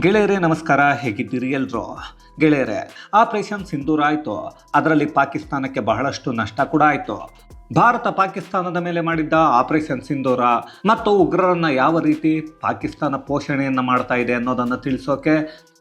ಗೆಳೆಯರೇ ನಮಸ್ಕಾರ. ಹೇಗಿದ್ದೀರಿ ಎಲ್ರು? ಗೆಳೆಯರೇ ಆಪರೇಷನ್ ಸಿಂಧೂರ್ ಆಯಿತು. ಅದರಲ್ಲಿ ಪಾಕಿಸ್ತಾನಕ್ಕೆ ಬಹಳಷ್ಟು ನಷ್ಟ ಕೂಡ ಆಯಿತು. ಭಾರತ ಪಾಕಿಸ್ತಾನದ ಮೇಲೆ ಮಾಡಿದ್ದ ಆಪರೇಷನ್ ಸಿಂಧೂರ ಮತ್ತು ಉಗ್ರರನ್ನ ಯಾವ ರೀತಿ ಪಾಕಿಸ್ತಾನ ಪೋಷಣೆಯನ್ನು ಮಾಡ್ತಾ ಇದೆ ಅನ್ನೋದನ್ನು ತಿಳಿಸೋಕೆ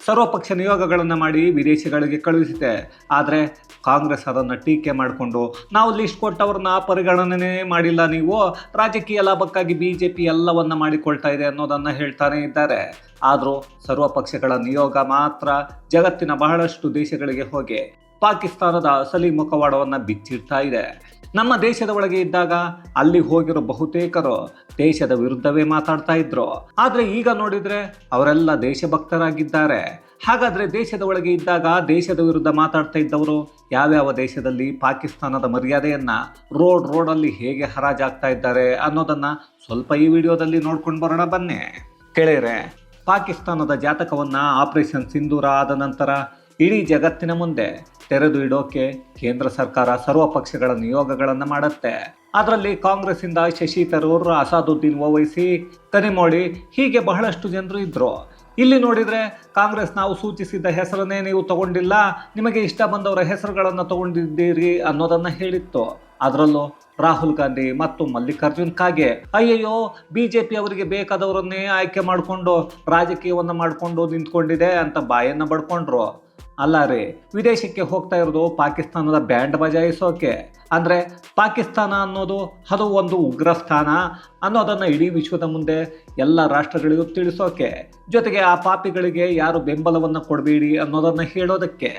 ಸರ್ವಪಕ್ಷ ನಿಯೋಗಗಳನ್ನು ಮಾಡಿ ವಿದೇಶಗಳಿಗೆ ಕಳುಹಿಸಿದೆ. ಆದರೆ ಕಾಂಗ್ರೆಸ್ ಅದನ್ನು ಟೀಕೆ ಮಾಡಿಕೊಂಡು, ನಾವು ಲಿಸ್ಟ್ ಕೊಟ್ಟವ್ರನ್ನ ಪರಿಗಣನೆ ಮಾಡಿಲ್ಲ ನೀವು, ರಾಜಕೀಯ ಲಾಭಕ್ಕಾಗಿ ಬಿ ಜೆ ಪಿ ಎಲ್ಲವನ್ನ ಮಾಡಿಕೊಳ್ತಾ ಇದೆ ಅನ್ನೋದನ್ನು ಹೇಳ್ತಾನೆ ಇದ್ದಾರೆ. ಆದರೂ ಸರ್ವಪಕ್ಷಗಳ ನಿಯೋಗ ಮಾತ್ರ ಜಗತ್ತಿನ ಬಹಳಷ್ಟು ದೇಶಗಳಿಗೆ ಹೋಗಿ ಪಾಕಿಸ್ತಾನದ ಅಸಲಿ ಮುಖವಾಡವನ್ನು ಬಿಚ್ಚಿಡ್ತಾ ಇದೆ. ನಮ್ಮ ದೇಶದ ಒಳಗೆ ಇದ್ದಾಗ ಅಲ್ಲಿ ಹೋಗಿರೋ ಬಹುತೇಕರು ದೇಶದ ವಿರುದ್ಧವೇ ಮಾತಾಡ್ತಾ ಇದ್ರು. ಆದ್ರೆ ಈಗ ನೋಡಿದ್ರೆ ಅವರೆಲ್ಲ ದೇಶಭಕ್ತರಾಗಿದ್ದಾರೆ. ಹಾಗಾದ್ರೆ ದೇಶದ ಒಳಗೆ ಇದ್ದಾಗ ದೇಶದ ವಿರುದ್ಧ ಮಾತಾಡ್ತಾ ಇದ್ದವರು ಯಾವ್ಯಾವ ದೇಶದಲ್ಲಿ ಪಾಕಿಸ್ತಾನದ ಮರ್ಯಾದೆಯನ್ನ ರೋಡ್ ರೋಡಲ್ಲಿ ಹೇಗೆ ಹರಾಜಾಗ್ತಾ ಇದ್ದಾರೆ ಅನ್ನೋದನ್ನ ಸ್ವಲ್ಪ ಈ ವಿಡಿಯೋದಲ್ಲಿ ನೋಡ್ಕೊಂಡು ಬರೋಣ ಬನ್ನಿ. ಕೇಳಿರೆ ಪಾಕಿಸ್ತಾನದ ಜಾತಕವನ್ನ ಆಪರೇಷನ್ ಸಿಂಧೂರ ಆದ ನಂತರ ಇಡೀ ಜಗತ್ತಿನ ಮುಂದೆ ತೆರೆದು ಇಡೋಕೆ ಕೇಂದ್ರ ಸರ್ಕಾರ ಸರ್ವ ಪಕ್ಷಗಳ ನಿಯೋಗಗಳನ್ನು ಮಾಡುತ್ತೆ. ಅದರಲ್ಲಿ ಕಾಂಗ್ರೆಸ್ಸಿಂದ ಶಶಿ ತರೂರ್ ಅಸಾದುದ್ದೀನ್ ಓವೈಸಿ, ಕನಿಮೋಳಿ ಹೀಗೆ ಬಹಳಷ್ಟು ಜನರು ಇದ್ರು. ಇಲ್ಲಿ ನೋಡಿದ್ರೆ ಕಾಂಗ್ರೆಸ್ ನಾವು ಸೂಚಿಸಿದ್ದ ಹೆಸರನ್ನೇ ನೀವು ತಗೊಂಡಿಲ್ಲ, ನಿಮಗೆ ಇಷ್ಟ ಬಂದವರ ಹೆಸರುಗಳನ್ನು ತಗೊಂಡಿದ್ದೀರಿ ಅನ್ನೋದನ್ನ ಹೇಳಿತ್ತು. ಅದರಲ್ಲೂ ರಾಹುಲ್ ಗಾಂಧಿ ಮತ್ತು ಮಲ್ಲಿಕಾರ್ಜುನ್ ಖಾಗೆ, ಅಯ್ಯಯ್ಯೋ, ಬಿಜೆಪಿ ಅವರಿಗೆ ಬೇಕಾದವರನ್ನೇ ಆಯ್ಕೆ ಮಾಡಿಕೊಂಡು ರಾಜಕೀಯವನ್ನು ಮಾಡಿಕೊಂಡು ನಿಂತ್ಕೊಂಡಿದೆ ಅಂತ ಬಾಯನ್ನ ಬಡ್ಕೊಂಡ್ರು. ಅಲ್ಲ ರೀ, ವಿದೇಶಕ್ಕೆ ಹೋಗ್ತಾ ಇರೋದು ಪಾಕಿಸ್ತಾನದ ಬ್ಯಾಂಡ್ ಬಜಾಯಿಸೋಕೆ. ಅಂದರೆ ಪಾಕಿಸ್ತಾನ ಅನ್ನೋದು ಅದು ಒಂದು ಉಗ್ರ ಸ್ಥಾನ ಅನ್ನೋದನ್ನು ಇಡೀ ವಿಶ್ವದ ಮುಂದೆ ಎಲ್ಲ ರಾಷ್ಟ್ರಗಳಿಗೂ ತಿಳಿಸೋಕೆ. ಜೊತೆಗೆ ಆ ಪಾಪಿಗಳಿಗೆ ಯಾರು ಬೆಂಬಲವನ್ನು ಕೊಡಬೇಡಿ ಅನ್ನೋದನ್ನು ಹೇಳೋದಕ್ಕೆ.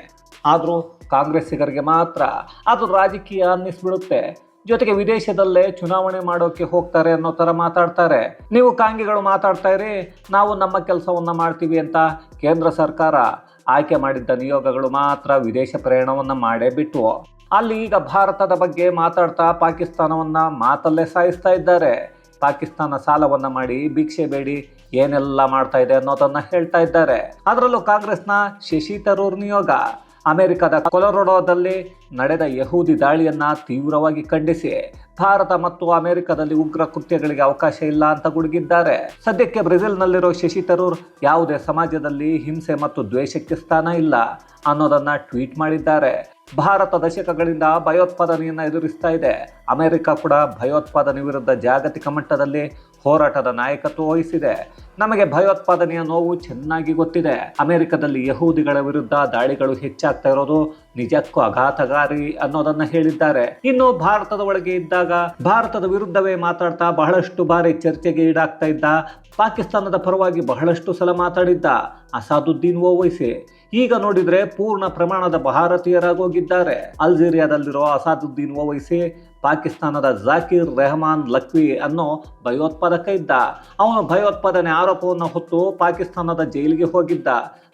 ಆದರೂ ಕಾಂಗ್ರೆಸ್ಸಿಗರಿಗೆ ಮಾತ್ರ ಅದು ರಾಜಕೀಯ ಅನ್ನಿಸ್ಬಿಡುತ್ತೆ. ಜೊತೆಗೆ ವಿದೇಶದಲ್ಲೇ ಚುನಾವಣೆ ಮಾಡೋಕೆ ಹೋಗ್ತಾರೆ ಅನ್ನೋ ಥರ ಮಾತಾಡ್ತಾರೆ. ನೀವು ಕಾಂಗಿಗಳು ಮಾತಾಡ್ತಾ ಇರಿ, ನಾವು ನಮ್ಮ ಕೆಲಸವನ್ನು ಮಾಡ್ತೀವಿ ಅಂತ ಕೇಂದ್ರ ಸರ್ಕಾರ ಆಯ್ಕೆ ಮಾಡಿದ್ದ ನಿಯೋಗಗಳು ಮಾತ್ರ ವಿದೇಶ ಪ್ರಯಾಣವನ್ನು ಮಾಡೇ ಬಿಟ್ಟು ಅಲ್ಲಿ ಈಗ ಭಾರತದ ಬಗ್ಗೆ ಮಾತಾಡ್ತಾ ಪಾಕಿಸ್ತಾನವನ್ನ ಮಾತಲ್ಲೇ ಸಾಯಿಸ್ತಾ ಇದ್ದಾರೆ. ಪಾಕಿಸ್ತಾನ ಸಾಲವನ್ನ ಮಾಡಿ ಭಿಕ್ಷೆ ಬೇಡಿ, ಏನೆಲ್ಲ ಮಾಡ್ತಾ ಇದೆ ಅನ್ನೋದನ್ನ ಹೇಳ್ತಾ ಇದ್ದಾರೆ. ಅದರಲ್ಲೂ ಕಾಂಗ್ರೆಸ್ನ ಶಶಿ ತರೂರ್ ನಿಯೋಗ. ಅಮೆರಿಕದ ಕೊಲರೊಡೋದಲ್ಲಿ ನಡೆದ ಯಹೂದಿ ದಾಳಿಯನ್ನ ತೀವ್ರವಾಗಿ ಖಂಡಿಸಿ, ಭಾರತ ಮತ್ತು ಅಮೆರಿಕದಲ್ಲಿ ಉಗ್ರ ಕೃತ್ಯಗಳಿಗೆ ಅವಕಾಶ ಇಲ್ಲ ಅಂತ ಗುಡುಗಿದ್ದಾರೆ. ಸದ್ಯಕ್ಕೆ ಬ್ರೆಜಿಲ್ನಲ್ಲಿರೋ ಶಶಿ ತರೂರ್ ಯಾವುದೇ ಸಮಾಜದಲ್ಲಿ ಹಿಂಸೆ ಮತ್ತು ದ್ವೇಷಕ್ಕೆ ಸ್ಥಾನ ಇಲ್ಲ ಅನ್ನೋದನ್ನ ಟ್ವೀಟ್ ಮಾಡಿದ್ದಾರೆ. ಭಾರತ ದಶಕಗಳಿಂದ ಭಯೋತ್ಪಾದನೆಯನ್ನು ಎದುರಿಸ್ತಾ ಇದೆ. ಅಮೆರಿಕ ಕೂಡ ಭಯೋತ್ಪಾದನೆ ವಿರುದ್ಧ ಜಾಗತಿಕ ಮಟ್ಟದಲ್ಲಿ ಹೋರಾಟದ ನಾಯಕತ್ವ ವಹಿಸಿದೆ. ನಮಗೆ ಭಯೋತ್ಪಾದನೆಯ ನೋವು ಚೆನ್ನಾಗಿ ಗೊತ್ತಿದೆ. ಅಮೆರಿಕದಲ್ಲಿ ಯಹೂದಿಗಳ ವಿರುದ್ಧ ದಾಳಿಗಳು ಹೆಚ್ಚಾಗ್ತಾ ಇರೋದು ನಿಜಕ್ಕೂ ಆಘಾತಗಾರಿ ಅನ್ನೋದನ್ನ ಹೇಳಿದ್ದಾರೆ. ಇನ್ನು ಭಾರತದ ಒಳಗೆ ಇದ್ದಾಗ ಭಾರತದ ವಿರುದ್ಧವೇ ಮಾತಾಡ್ತಾ ಬಹಳಷ್ಟು ಬಾರಿ ಚರ್ಚೆಗೆ ಈಡಾಗ್ತಾ ಇದ್ದ ಪಾಕಿಸ್ತಾನದ ಪರವಾಗಿ ಬಹಳಷ್ಟು ಸಲ ಮಾತಾಡಿದ್ದ ಅಸಾದುದ್ದೀನ್ ಓವೈಸಿ. ಈಗ ನೋಡಿದ್ರೆ ಪೂರ್ಣ ಪ್ರಮಾಣದ ಭಾರತೀಯರಾಗೋಗಿದ್ದಾರೆ. ಅಲ್ಜೀರಿಯಾದಲ್ಲಿರೋ ಅಸಾದುದ್ದೀನ್ ಓವೈಸಿ ಪಾಕಿಸ್ತಾನದ ಜಾಕಿರ್ ರೆಹಮಾನ್ ಲಕ್ವಿ ಅನ್ನೋ ಭಯೋತ್ಪಾದಕ ಇದ್ದ ಅವನು ಭಯೋತ್ಪಾದನೆ ಆರೋಪವನ್ನು ಹೊತ್ತು ಪಾಕಿಸ್ತಾನದ ಜೈಲಿಗೆ ಹೋಗಿದ್ದ.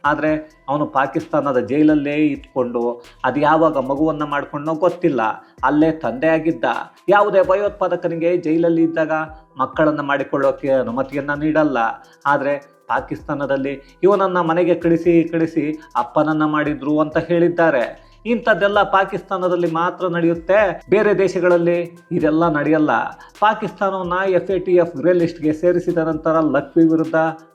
ಆದರೆ ಅವನು ಪಾಕಿಸ್ತಾನದ ಜೈಲಲ್ಲೇ ಇಟ್ಕೊಂಡು ಅದು ಯಾವಾಗ ಮಗುವನ್ನು ಮಾಡಿಕೊಂಡೋ ಗೊತ್ತಿಲ್ಲ. ಅಲ್ಲೇ ತಂದೆಯಾಗಿದ್ದ. ಯಾವುದೇ ಭಯೋತ್ಪಾದಕನಿಗೆ ಜೈಲಲ್ಲಿ ಇದ್ದಾಗ ಮಕ್ಕಳನ್ನು ಮಾಡಿಕೊಳ್ಳೋಕೆ ಅನುಮತಿಯನ್ನು ನೀಡಲ್ಲ. ಆದರೆ ಪಾಕಿಸ್ತಾನದಲ್ಲಿ ಇವನನ್ನು ಮನೆಗೆ ಕಳಿಸಿ ಕಳಿಸಿ ಅಪ್ಪನನ್ನು ಮಾಡಿದ್ರು ಅಂತ ಹೇಳಿದ್ದಾರೆ. ಇಂಥದ್ದೆಲ್ಲ ಪಾಕಿಸ್ತಾನದಲ್ಲಿ ಮಾತ್ರ ನಡೆಯುತ್ತೆ. ಬೇರೆ ದೇಶಗಳಲ್ಲಿ ಇದೆಲ್ಲ ನಡೆಯಲ್ಲ. ಪಾಕಿಸ್ತಾನವನ್ನ F A T F grey ಲಿಸ್ಟ್ಗೆ ಸೇರಿಸಿದ ನಂತರ ಲಕ್ವಿ ವಿರುದ್ಧ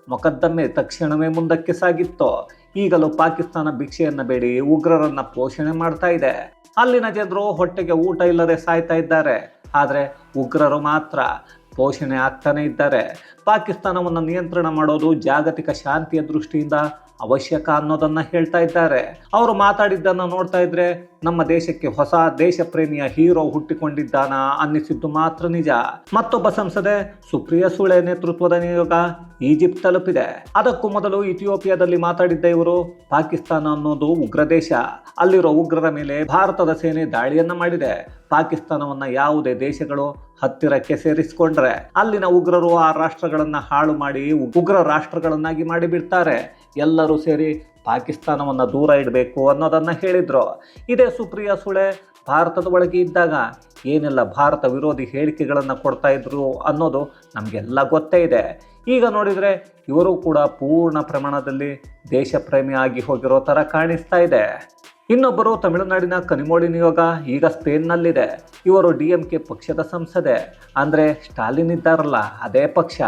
ಮೊಕದ್ದಮೆ ತಕ್ಷಣವೇ ಮುಂದಕ್ಕೆ ಸಾಗಿತ್ತು. ಈಗಲೂ ಪಾಕಿಸ್ತಾನ ಭಿಕ್ಷೆಯನ್ನ ಬೇಡಿ ಉಗ್ರರನ್ನ ಪೋಷಣೆ ಮಾಡ್ತಾ ಇದೆ. ಅಲ್ಲಿನ ಜನರು ಹೊಟ್ಟೆಗೆ ಊಟ ಇಲ್ಲದೆ ಸಾಯ್ತಾ ಇದ್ದಾರೆ. ಆದರೆ ಉಗ್ರರು ಮಾತ್ರ ಪೋಷಣೆ ಆಗ್ತಾನೆ ಇದ್ದಾರೆ. ಪಾಕಿಸ್ತಾನವನ್ನು ನಿಯಂತ್ರಣ ಮಾಡೋದು ಜಾಗತಿಕ ಶಾಂತಿಯ ದೃಷ್ಟಿಯಿಂದ ಅವಶ್ಯಕ ಅನ್ನೋದನ್ನ ಹೇಳ್ತಾ ಇದ್ದಾರೆ. ಅವರು ಮಾತಾಡಿದ್ದನ್ನು ನೋಡ್ತಾ ಇದ್ರೆ ನಮ್ಮ ದೇಶಕ್ಕೆ ಹೊಸ ದೇಶ ಪ್ರೇಮಿಯ ಹೀರೋ ಹುಟ್ಟಿಕೊಂಡಿದ್ದಾನ ಅನ್ನಿಸಿದ್ದು ಮಾತ್ರ ನಿಜ. ಮತ್ತೊಬ್ಬ ಸಂಸದೆ ಸುಪ್ರಿಯ ಸುಳೆ ನೇತೃತ್ವದ ನಿಯೋಗ ಈಜಿಪ್ಟ್ ತಲುಪಿದೆ. ಅದಕ್ಕೂ ಮೊದಲು ಇಥಿಯೋಪಿಯಾದಲ್ಲಿ ಮಾತಾಡಿದ್ದ ಇವರು ಪಾಕಿಸ್ತಾನ ಅನ್ನೋದು ಉಗ್ರ ದೇಶ. ಅಲ್ಲಿರೋ ಉಗ್ರರ ಮೇಲೆ ಭಾರತದ ಸೇನೆ ದಾಳಿಯನ್ನ ಮಾಡಿದೆ. ಪಾಕಿಸ್ತಾನವನ್ನ ಯಾವುದೇ ದೇಶಗಳು ಹತ್ತಿರಕ್ಕೆ ಸೇರಿಸಿಕೊಂಡ್ರೆ ಅಲ್ಲಿನ ಉಗ್ರರು ಆ ರಾಷ್ಟ್ರಗಳನ್ನ ಹಾಳು ಮಾಡಿ ಉಗ್ರ ರಾಷ್ಟ್ರಗಳನ್ನಾಗಿ ಮಾಡಿಬಿಡ್ತಾರೆ. ಎಲ್ಲರೂ ಸೇರಿ ಪಾಕಿಸ್ತಾನವನ್ನು ದೂರ ಇಡಬೇಕು ಅನ್ನೋದನ್ನು ಹೇಳಿದರು. ಇದೇ ಸುಪ್ರಿಯಾ ಸುಳೆ ಭಾರತದ ಒಳಗೆ ಇದ್ದಾಗ ಏನೆಲ್ಲ ಭಾರತ ವಿರೋಧಿ ಹೇಳಿಕೆಗಳನ್ನು ಕೊಡ್ತಾ ಇದ್ರು ಅನ್ನೋದು ನಮಗೆಲ್ಲ ಗೊತ್ತೇ ಇದೆ. ಈಗ ನೋಡಿದರೆ ಇವರು ಕೂಡ ಪೂರ್ಣ ಪ್ರಮಾಣದಲ್ಲಿ ದೇಶ ಪ್ರೇಮಿ ಆಗಿ ಹೋಗಿರೋ ಥರ ಕಾಣಿಸ್ತಾ ಇದೆ. ಇನ್ನೊಬ್ಬರು ತಮಿಳುನಾಡಿನ ಕನಿಮೋಳಿ ನಿಯೋಗ, ಈಗ ಸ್ಪೇನ್ನಲ್ಲಿದೆ. ಇವರು ಡಿ ಎಂ ಕೆ ಪಕ್ಷದ ಸಂಸದೆ. ಅಂದರೆ ಸ್ಟಾಲಿನ್ ಇದ್ದಾರಲ್ಲ, ಅದೇ ಪಕ್ಷ.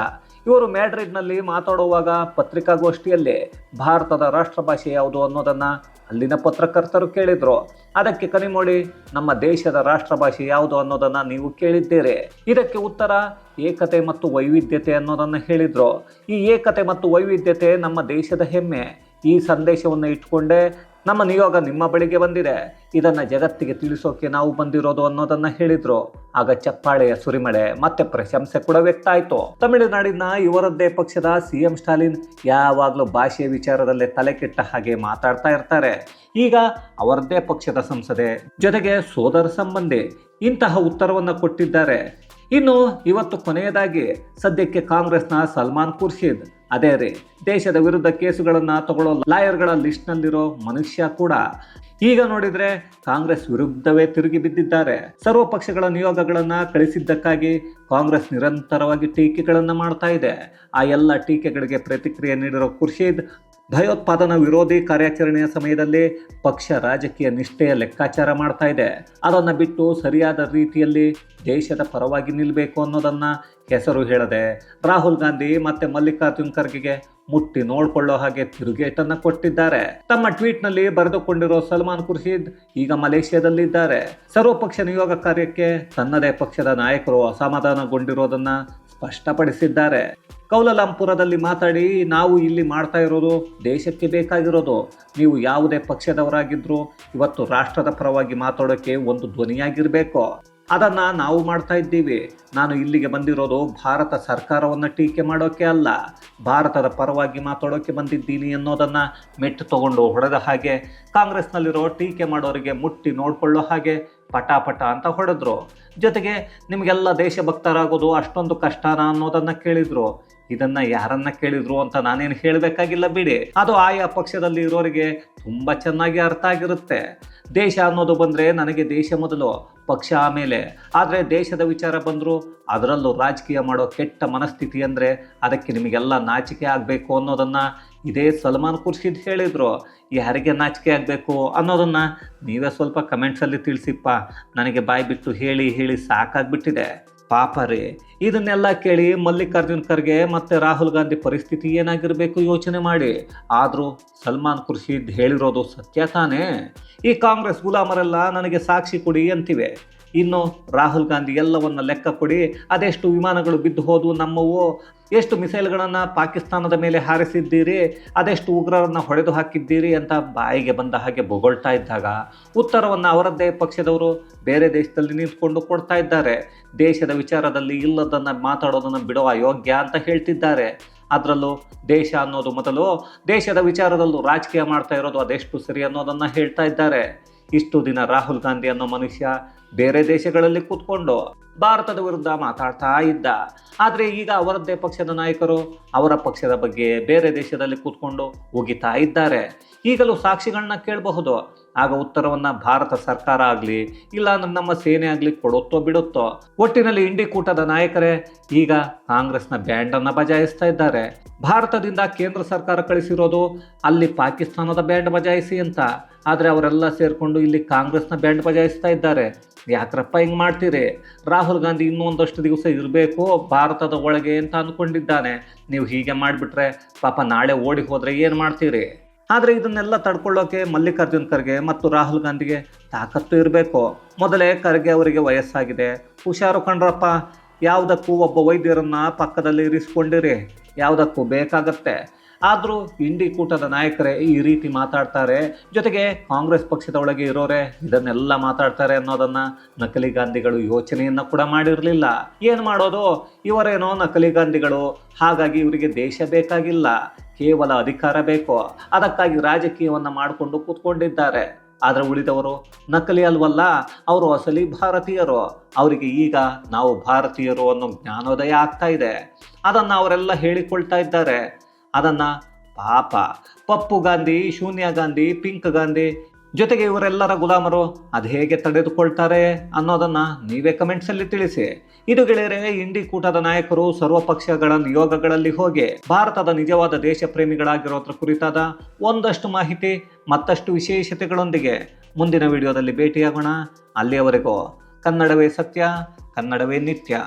ಇವರು ಮ್ಯಾಡ್ರಿಡ್ನಲ್ಲಿ ಮಾತಾಡುವಾಗ ಪತ್ರಿಕಾಗೋಷ್ಠಿಯಲ್ಲಿ ಭಾರತದ ರಾಷ್ಟ್ರಭಾಷೆ ಯಾವುದು ಅನ್ನೋದನ್ನು ಅಲ್ಲಿನ ಪತ್ರಕರ್ತರು ಕೇಳಿದ್ರು. ಅದಕ್ಕೆ ಕನಿಮೋಡಿ ನಮ್ಮ ದೇಶದ ರಾಷ್ಟ್ರ ಭಾಷೆ ಯಾವುದು ಅನ್ನೋದನ್ನು ನೀವು ಕೇಳಿದ್ದೀರಿ. ಇದಕ್ಕೆ ಉತ್ತರ ಏಕತೆ ಮತ್ತು ವೈವಿಧ್ಯತೆ ಅನ್ನೋದನ್ನು ಹೇಳಿದರು. ಈ ಏಕತೆ ಮತ್ತು ವೈವಿಧ್ಯತೆ ನಮ್ಮ ದೇಶದ ಹೆಮ್ಮೆ. ಈ ಸಂದೇಶವನ್ನು ಇಟ್ಕೊಂಡೇ ನಮ್ಮ ನಿಯೋಗ ನಿಮ್ಮ ಬಳಿಗೆ ಬಂದಿದೆ. ಇದನ್ನು ಜಗತ್ತಿಗೆ ತಿಳಿಸೋಕೆ ನಾವು ಬಂದಿರೋದು ಅನ್ನೋದನ್ನ ಹೇಳಿದ್ರು. ಆಗ ಚಪ್ಪಾಳೆಯ ಸುರಿಮಳೆ ಮತ್ತೆ ಪ್ರಶಂಸೆ ಕೂಡ ವ್ಯಕ್ತ ಆಯಿತು. ತಮಿಳುನಾಡಿನ ಇವರದ್ದೇ ಪಕ್ಷದ ಸಿಎಂ ಸ್ಟಾಲಿನ್ ಯಾವಾಗಲೂ ಭಾಷೆಯ ವಿಚಾರದಲ್ಲೇ ತಲೆ ಕೆಟ್ಟ ಹಾಗೆ ಮಾತಾಡ್ತಾ ಇರ್ತಾರೆ. ಈಗ ಅವರದ್ದೇ ಪಕ್ಷದ ಸಂಸದೆ ಜೊತೆಗೆ ಸೋದರ ಸಂಬಂಧಿ ಇಂತಹ ಉತ್ತರವನ್ನು ಕೊಟ್ಟಿದ್ದಾರೆ. ಇನ್ನು ಇವತ್ತು ಕೊನೆಯದಾಗಿ ಸದ್ಯಕ್ಕೆ ಕಾಂಗ್ರೆಸ್ನ ಸಲ್ಮಾನ್ ಖುರ್ಷಿದ್ ಅದೇ ರೀ, ದೇಶದ ವಿರುದ್ಧ ಕೇಸುಗಳನ್ನು ತಗೊಳ್ಳೋ ಲಾಯರ್ಗಳ ಲಿಸ್ಟ್ನಲ್ಲಿರೋ ಮನುಷ್ಯ ಕೂಡ. ಈಗ ನೋಡಿದ್ರೆ ಕಾಂಗ್ರೆಸ್ ವಿರುದ್ಧವೇ ತಿರುಗಿ ಬಿದ್ದಿದ್ದಾರೆ. ಸರ್ವ ಪಕ್ಷಗಳ ನಿಯೋಗಗಳನ್ನು ಕಳಿಸಿದ್ದಕ್ಕಾಗಿ ಕಾಂಗ್ರೆಸ್ ನಿರಂತರವಾಗಿ ಟೀಕೆಗಳನ್ನು ಮಾಡ್ತಾ ಇದೆ. ಆ ಎಲ್ಲ ಟೀಕೆಗಳಿಗೆ ಪ್ರತಿಕ್ರಿಯೆ ನೀಡಿರೋ ಖುರ್ಷಿದ್ ಭಯೋತ್ಪಾದನಾ ವಿರೋಧಿ ಕಾರ್ಯಾಚರಣೆಯ ಸಮಯದಲ್ಲಿ ಪಕ್ಷ ರಾಜಕೀಯ ನಿಷ್ಠೆಯ ಲೆಕ್ಕಾಚಾರ ಮಾಡ್ತಾ ಇದೆ. ಅದನ್ನು ಬಿಟ್ಟು ಸರಿಯಾದ ರೀತಿಯಲ್ಲಿ ದೇಶದ ಪರವಾಗಿ ನಿಲ್ಲಬೇಕು ಅನ್ನೋದನ್ನು ಹೆಸರು ಹೇಳದೆ ರಾಹುಲ್ ಗಾಂಧಿ ಮತ್ತೆ ಮಲ್ಲಿಕಾರ್ಜುನ್ ಖರ್ಗೆಗೆ ಮುಟ್ಟಿ ನೋಡಿಕೊಳ್ಳೋ ಹಾಗೆ ತಿರುಗೇಟನ್ನು ಕೊಟ್ಟಿದ್ದಾರೆ. ತಮ್ಮ ಟ್ವೀಟ್ನಲ್ಲಿ ಬರೆದುಕೊಂಡಿರೋ ಸಲ್ಮಾನ್ ಖುರ್ಷಿದ್ ಈಗ ಮಲೇಷ್ಯಾದಲ್ಲಿದ್ದಾರೆ. ಸರ್ವಪಕ್ಷ ನಿಯೋಗ ಕಾರ್ಯಕ್ಕೆ ತನ್ನದೇ ಪಕ್ಷದ ನಾಯಕರು ಅಸಮಾಧಾನಗೊಂಡಿರೋದನ್ನ ಸ್ಪಷ್ಟಪಡಿಸಿದ್ದಾರೆ. ಕೌಲಲಾಂಪುರದಲ್ಲಿ ಮಾತಾಡಿ ನಾವು ಇಲ್ಲಿ ಮಾಡ್ತಾ ಇರೋದು ದೇಶಕ್ಕೆ ಬೇಕಾಗಿರೋದು. ನೀವು ಯಾವುದೇ ಪಕ್ಷದವರಾಗಿದ್ರು ಇವತ್ತು ರಾಷ್ಟ್ರದ ಪರವಾಗಿ ಮಾತಾಡೋಕ್ಕೆ ಒಂದು ಧ್ವನಿಯಾಗಿರಬೇಕು. ಅದನ್ನ ನಾವು ಮಾಡ್ತಾ ಇದ್ದೀವಿ. ನಾನು ಇಲ್ಲಿಗೆ ಬಂದಿರೋದು ಭಾರತ ಸರ್ಕಾರವನ್ನು ಟೀಕೆ ಮಾಡೋಕೆ ಅಲ್ಲ. ಭಾರತದ ಪರವಾಗಿ ಮಾತಾಡೋಕೆ ಬಂದಿದ್ದೀನಿ ಅನ್ನೋದನ್ನ ಮೆಟ್ಟು ತಗೊಂಡು ಹೊಡೆದ ಹಾಗೆ ಕಾಂಗ್ರೆಸ್ನಲ್ಲಿರೋ ಟೀಕೆ ಮಾಡೋರಿಗೆ ಮುಟ್ಟಿ ನೋಡಿಕೊಳ್ಳೋ ಹಾಗೆ ಪಟ ಪಟ ಅಂತ ಹೊಡೆದ್ರು. ಜೊತೆಗೆ ನಿಮಗೆಲ್ಲ ದೇಶಭಕ್ತರಾಗೋದು ಅಷ್ಟೊಂದು ಕಷ್ಟನಾ ಅನ್ನೋದನ್ನು ಕೇಳಿದ್ರು. ಇದನ್ನ ಯಾರನ್ನ ಕೇಳಿದ್ರು ಅಂತ ನಾನೇನು ಹೇಳಬೇಕಾಗಿಲ್ಲ ಬಿಡಿ. ಅದು ಆಯಾ ಪಕ್ಷದಲ್ಲಿ ಇರೋರಿಗೆ ತುಂಬ ಚೆನ್ನಾಗಿ ಅರ್ಥ ಆಗಿರುತ್ತೆ. ದೇಶ ಅನ್ನೋದು ಬಂದರೆ ನನಗೆ ದೇಶ ಮೊದಲು ಪಕ್ಷ ಆಮೇಲೆ. ಆದರೆ ದೇಶದ ವಿಚಾರ ಬಂದರೂ ಅದರಲ್ಲೂ ರಾಜಕೀಯ ಮಾಡೋ ಕೆಟ್ಟ ಮನಸ್ಥಿತಿ ಅಂದರೆ ಅದಕ್ಕೆ ನಿಮಗೆಲ್ಲ ನಾಚಿಕೆ ಆಗಬೇಕು ಅನ್ನೋದನ್ನು ಇದೇ ಸಲ್ಮಾನ್ ಖುರ್ಷಿದ್ ಹೇಳಿದರು. ಯಾರಿಗೆ ನಾಚಿಕೆ ಆಗಬೇಕು ಅನ್ನೋದನ್ನು ನೀವೇ ಸ್ವಲ್ಪ ಕಮೆಂಟ್ಸಲ್ಲಿ ತಿಳಿಸಿಪ್ಪ. ನನಗೆ ಬಾಯಿ ಬಿಟ್ಟು ಹೇಳಿ ಹೇಳಿ ಸಾಕಾಗ್ಬಿಟ್ಟಿದೆ. ಪಾಪ ರೀ ಇದನ್ನೆಲ್ಲ ಕೇಳಿ ಮಲ್ಲಿಕಾರ್ಜುನ್ ಖರ್ಗೆ ಮತ್ತು ರಾಹುಲ್ ಗಾಂಧಿ ಪರಿಸ್ಥಿತಿ ಏನಾಗಿರಬೇಕು ಯೋಚನೆ ಮಾಡಿ. ಆದರೂ ಸಲ್ಮಾನ್ ಖುರ್ಷಿದ್ ಹೇಳಿರೋದು ಸತ್ಯ ತಾನೇ? ಈ ಕಾಂಗ್ರೆಸ್ ಗುಲಾಮರೆಲ್ಲ ನನಗೆ ಸಾಕ್ಷಿ ಕೊಡಿ ಅಂತಿವೆ. ಇನ್ನು ರಾಹುಲ್ ಗಾಂಧಿ ಎಲ್ಲವನ್ನ ಲೆಕ್ಕ ಕೊಡಿ, ಅದೆಷ್ಟು ವಿಮಾನಗಳು ಬಿದ್ದು ಹೋದವು ನಮ್ಮವು? ಎಷ್ಟು ಮಿಸೈಲ್ಗಳನ್ನು ಪಾಕಿಸ್ತಾನದ ಮೇಲೆ ಹಾರಿಸಿದ್ದೀರಿ? ಅದೆಷ್ಟು ಉಗ್ರರನ್ನ ಹೊಡೆದು ಹಾಕಿದ್ದೀರಿ ಅಂತ ಬಾಯಿಗೆ ಬಂದ ಹಾಗೆ ಬೊಗಳ್ತಾ ಇದ್ದಾಗ, ಉತ್ತರವನ್ನು ಅವರದ್ದೇ ಪಕ್ಷದವರು ಬೇರೆ ದೇಶದಲ್ಲಿ ನಿಂತ್ಕೊಂಡು ಕೊಡ್ತಾ ಇದ್ದಾರೆ. ದೇಶದ ವಿಚಾರದಲ್ಲಿ ಇಲ್ಲದನ್ನು ಮಾತಾಡೋದನ್ನು ಬಿಡುವ ಯೋಗ್ಯ ಅಂತ ಹೇಳ್ತಿದ್ದಾರೆ. ಅದರಲ್ಲೂ ದೇಶ ಅನ್ನೋದು ಮೊದಲು ದೇಶದ ವಿಚಾರದಲ್ಲೂ ರಾಜಕೀಯ ಮಾಡ್ತಾ ಇರೋದು ಅದೆಷ್ಟು ಸರಿ ಅನ್ನೋದನ್ನು ಹೇಳ್ತಾ ಇದ್ದಾರೆ. ಇಷ್ಟು ದಿನ ರಾಹುಲ್ ಗಾಂಧಿ ಅನ್ನೋ ಮನುಷ್ಯ ಬೇರೆ ದೇಶಗಳಲ್ಲಿ ಕೂತ್ಕೊಂಡು ಭಾರತದ ವಿರುದ್ಧ ಮಾತಾಡ್ತಾ ಇದ್ದ. ಆದರೆ ಈಗ ಅವರದ್ದೇ ಪಕ್ಷದ ನಾಯಕರು ಅವರ ಪಕ್ಷದ ಬಗ್ಗೆ ಬೇರೆ ದೇಶದಲ್ಲಿ ಕೂತ್ಕೊಂಡು ಉಗಿತಾ ಇದ್ದಾರೆ. ಈಗಲೂ ಸಾಕ್ಷಿಗಳನ್ನ ಕೇಳಬಹುದು. ಆಗ ಉತ್ತರವನ್ನ ಭಾರತ ಸರ್ಕಾರ ಆಗಲಿ, ಇಲ್ಲ ನಮ್ಮ ಸೇನೆ ಆಗಲಿ ಕೊಡುತ್ತೋ ಬಿಡುತ್ತೋ, ಒಟ್ಟಿನಲ್ಲಿ ಇಂಡಿ ಕೂಟದ ನಾಯಕರೇ, ಈಗ ಕಾಂಗ್ರೆಸ್ನ ಬ್ಯಾಂಡನ್ನು ಬಜಾಯಿಸ್ತಾ ಇದ್ದಾರೆ. ಭಾರತದಿಂದ ಕೇಂದ್ರ ಸರ್ಕಾರ ಕಳಿಸಿರೋದು ಅಲ್ಲಿ ಪಾಕಿಸ್ತಾನದ ಬ್ಯಾಂಡ್ ಬಜಾಯಿಸಿ ಅಂತ. ಆದರೆ ಅವರೆಲ್ಲ ಸೇರಿಕೊಂಡು ಇಲ್ಲಿ ಕಾಂಗ್ರೆಸ್ನ ಬ್ಯಾಂಡ್ ಬಜಾಯಿಸ್ತಾ ಇದ್ದಾರೆ. ಯಾಕ್ರಪ್ಪ ಹಿಂಗೆ ಮಾಡ್ತೀರಿ? ರಾಹುಲ್ ಗಾಂಧಿ ಇನ್ನೂ ಒಂದಷ್ಟು ದಿವಸ ಇರಬೇಕು, ಭಾರತದ ಒಳಗೆ ಅಂತ ಅಂದ್ಕೊಂಡಿದ್ದಾನೆ ನೀವು ಹೀಗೆ ಮಾಡಿಬಿಟ್ರೆ ಪಾಪ ನಾಳೆ ಓಡಿ ಹೋದರೆ ಏನು ಮಾಡ್ತೀರಿ? ಆದರೆ ಇದನ್ನೆಲ್ಲ ತಡ್ಕೊಳ್ಳೋಕೆ ಮಲ್ಲಿಕಾರ್ಜುನ್ ಖರ್ಗೆ ಮತ್ತು ರಾಹುಲ್ ಗಾಂಧಿಗೆ ತಾಕತ್ತು ಇರಬೇಕು. ಮೊದಲೇ ಖರ್ಗೆ ಅವರಿಗೆ ವಯಸ್ಸಾಗಿದೆ. ಹುಷಾರು ಕಂಡ್ರಪ್ಪ ಯಾವುದಕ್ಕೂ ಒಬ್ಬ ವೈದ್ಯರನ್ನು ಪಕ್ಕದಲ್ಲಿ ಇರಿಸ್ಕೊಂಡಿರಿ. ಯಾವುದಕ್ಕೂ ಬೇಕಾಗತ್ತೆ. ಆದರೂ ಇಂಡಿ ಕೂಟದ ನಾಯಕರೇ ಈ ರೀತಿ ಮಾತಾಡ್ತಾರೆ. ಜೊತೆಗೆ ಕಾಂಗ್ರೆಸ್ ಪಕ್ಷದ ಒಳಗೆ ಇರೋರೆ, ಇದನ್ನೆಲ್ಲ ಮಾತಾಡ್ತಾರೆ ಅನ್ನೋದನ್ನ ನಕಲಿ ಗಾಂಧಿಗಳು ಯೋಚನೆಯನ್ನು ಕೂಡ ಮಾಡಿರಲಿಲ್ಲ. ಏನು ಮಾಡೋದು? ಇವರೇನೋ ನಕಲಿ ಗಾಂಧಿಗಳು, ಹಾಗಾಗಿ ಇವರಿಗೆ ದೇಶ ಬೇಕಾಗಿಲ್ಲ, ಕೇವಲ ಅಧಿಕಾರ ಬೇಕು. ಅದಕ್ಕಾಗಿ ರಾಜಕೀಯವನ್ನು ಮಾಡಿಕೊಂಡು ಕೂತ್ಕೊಂಡಿದ್ದಾರೆ. ಆದರೆ ಉಳಿದವರು ನಕಲಿ ಅಲ್ವಲ್ಲ, ಅವರು ಅಸಲಿ ಭಾರತೀಯರು. ಅವರಿಗೆ ಈಗ ನಾವು ಭಾರತೀಯರು ಅನ್ನೋ ಜ್ಞಾನೋದಯ ಆಗ್ತಾ ಇದೆ. ಅದನ್ನು ಅವರೆಲ್ಲ ಹೇಳಿಕೊಳ್ತಾ ಇದ್ದಾರೆ. ಅದನ್ನು ಪಾಪ. ಪಪ್ಪು ಗಾಂಧಿ, ಶೂನ್ಯ ಗಾಂಧಿ, ಪಿಂಕ್ ಗಾಂಧಿ ಜೊತೆಗೆ ಇವರೆಲ್ಲರ ಗುಲಾಮರು ಅದು ಹೇಗೆ ತಡೆದುಕೊಳ್ತಾರೆ ಅನ್ನೋದನ್ನ ನೀವೇ ಕಮೆಂಟ್ಸಲ್ಲಿ ತಿಳಿಸಿ. ಇದು ಗೆಳೆಯರೆ ಇಂಡಿ ಕೂಟದ ನಾಯಕರು ಸರ್ವ ಪಕ್ಷಗಳ ನಿಯೋಗಗಳಲ್ಲಿ ಹೋಗಿ ಭಾರತದ ನಿಜವಾದ ದೇಶ ಪ್ರೇಮಿಗಳಾಗಿರೋದ್ರ ಕುರಿತಾದ ಒಂದಷ್ಟು ಮಾಹಿತಿ, ಮತ್ತಷ್ಟು ವಿಶೇಷತೆಗಳೊಂದಿಗೆ ಮುಂದಿನ ವಿಡಿಯೋದಲ್ಲಿ ಭೇಟಿಯಾಗೋಣ. ಅಲ್ಲಿಯವರೆಗೂ ಕನ್ನಡವೇ ಸತ್ಯ, ಕನ್ನಡವೇ ನಿತ್ಯ.